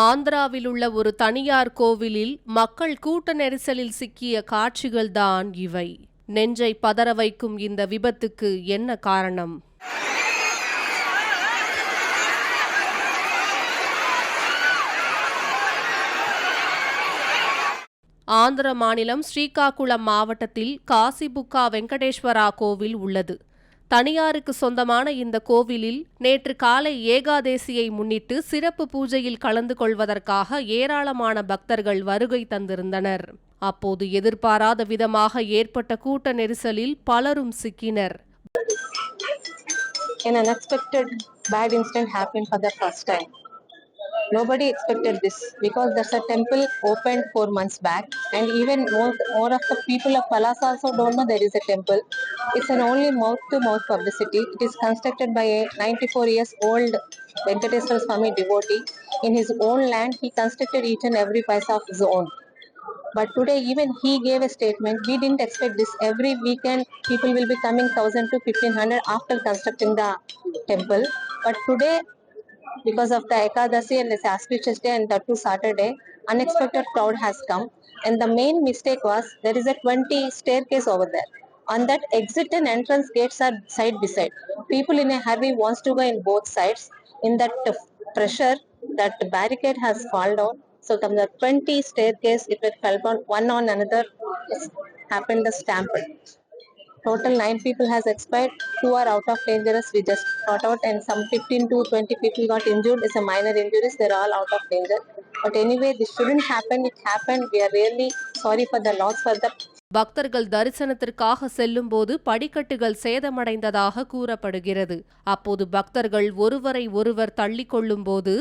ஆந்திராவில் உள்ள ஒரு தனியார் கோவிலில் மக்கள் கூட்ட நெரிசலில் சிக்கிய காட்சிகள்தான் இவை. நெஞ்சை பதற வைக்கும் இந்த விபத்துக்கு என்ன காரணம்? ஆந்திர மாநிலம் ஸ்ரீகாகுளம் மாவட்டத்தில் காசிபுக்கா வெங்கடேஸ்வரா கோவில் உள்ளது. தனியாருக்கு சொந்தமான இந்த கோவிலில் நேற்று காலை ஏகாதேசியை முன்னிட்டு சிறப்பு பூஜையில் கலந்து கொள்வதற்காக ஏராளமான பக்தர்கள் வருகை தந்திருந்தனர் அப்போது எதிர்பாராத விதமாக ஏற்பட்ட கூட்ட நெரிசலில் பலரும் சிக்கினர் an unexpected bad incident happened for the first time. Nobody expected this because there's a temple opened four months back, and even more, more of the people of Palas also don't know there is a temple. It's an only mouth to mouth publicity. It is constructed by a 94 years old Venkateswara Swami devotee. In his own land, he constructed each and every paisa of his own. But today, even he gave a statement. We didn't expect this. Every weekend, people will be coming 1000 to 1500 after constructing the temple. But today, because of the Ekadasi and this auspicious day and that too Saturday, unexpected crowd has come. And the main mistake was there is a 20 staircase over there. On that exit and entrance gates are side by side. People in a hurry wants to go in both sides. In that pressure, that barricade has fallen down. So from the 20 staircase, it will fell down one on another. Happened the stampede. Total nine people has expired. Two are out of dangerous. We just got out, and some 15 to 20 people got injured. It's a minor injuries. They're all out of danger. But anyway, this shouldn't happen. It happened. We are really sorry for the loss for the பக்தர்கள் தரிசனத்திற்காக செல்லும்போது படிக்கட்டுகள் சேதமடைந்ததாக கூறப்படுகிறது அப்போது பக்தர்கள் ஒருவரை ஒருவர் தள்ளிக் கொள்ளும்போது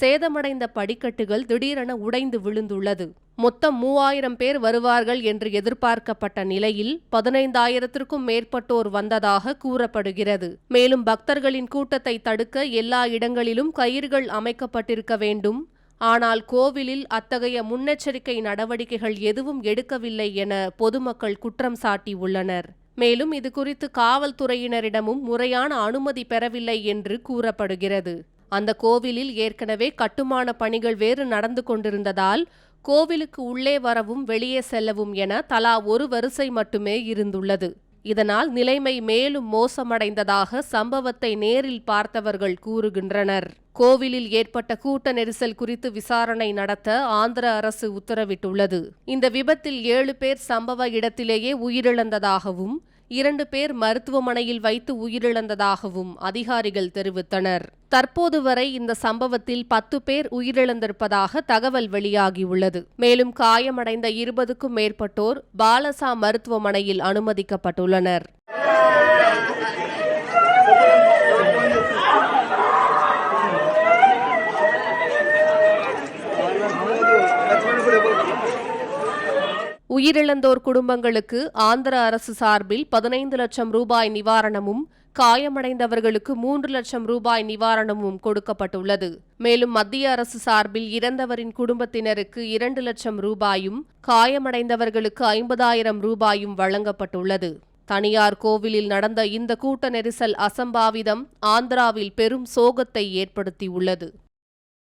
சேதமடைந்த படிக்கட்டுகள் திடீரென உடைந்து விழுந்துள்ளது மொத்தம் மூவாயிரம் பேர் வருவார்கள் என்று எதிர்பார்க்கப்பட்ட நிலையில் பதினைந்தாயிரத்திற்கும் மேற்பட்டோர் வந்ததாக கூறப்படுகிறது. மேலும் பக்தர்களின் கூட்டத்தை தடுக்க எல்லா இடங்களிலும் கயிறுகள் அமைக்கப்பட்டிருக்க வேண்டும். ஆனால் கோவிலில் அத்தகைய முன்னெச்சரிக்கை நடவடிக்கைகள் எதுவும் எடுக்கவில்லை என பொதுமக்கள் குற்றம் சாட்டியுள்ளனர். மேலும் இது குறித்து காவல்துறையினரிடமும் முறையான அனுமதி பெறவில்லை என்று கூறப்படுகிறது. அந்த கோவிலில் ஏற்கனவே கட்டுமான பணிகள் வேறு நடந்து கொண்டிருந்ததால் கோவிலுக்கு உள்ளே வரவும் வெளியே செல்லவும் என தலா ஒரு வரிசை மட்டுமே இருந்துள்ளது. இதனால் நிலைமை மேலும் மோசமடைந்ததாக சம்பவத்தை நேரில் பார்த்தவர்கள் கூறுகின்றனர். கோவிலில் ஏற்பட்ட கூட்ட நெரிசல் குறித்து விசாரணை நடத்த ஆந்திர அரசு உத்தரவிட்டுள்ளது. இந்த விபத்தில் ஏழு பேர் சம்பவ இடத்திலேயே உயிரிழந்ததாகவும் இரண்டு பேர் மருத்துவமனையில் வைத்து உயிரிழந்ததாகவும் அதிகாரிகள் தெரிவித்தனர். தற்போது வரை இந்த சம்பவத்தில் பத்து பேர் உயிரிழந்திருப்பதாக தகவல் வெளியாகியுள்ளது. மேலும் காயமடைந்த இருபதுக்கும் மேற்பட்டோர் பாலசா மருத்துவமனையில் அனுமதிக்கப்பட்டுள்ளனர். உயிரிழந்தோர் குடும்பங்களுக்கு ஆந்திர அரசு சார்பில் பதினைந்து லட்சம் ரூபாய் நிவாரணமும் காயமடைந்தவர்களுக்கு மூன்று லட்சம் ரூபாய் நிவாரணமும் கொடுக்கப்பட்டுள்ளது. மேலும் மத்திய அரசு சார்பில் இறந்தவரின் குடும்பத்தினருக்கு இரண்டு லட்சம் ரூபாயும் காயமடைந்தவர்களுக்கு ஐம்பதாயிரம் ரூபாயும் வழங்கப்பட்டுள்ளது. தனியார் கோவிலில் நடந்த இந்த கூட்ட நெரிசல் அசம்பாவிதம் ஆந்திராவில் பெரும் சோகத்தை ஏற்படுத்தியுள்ளது.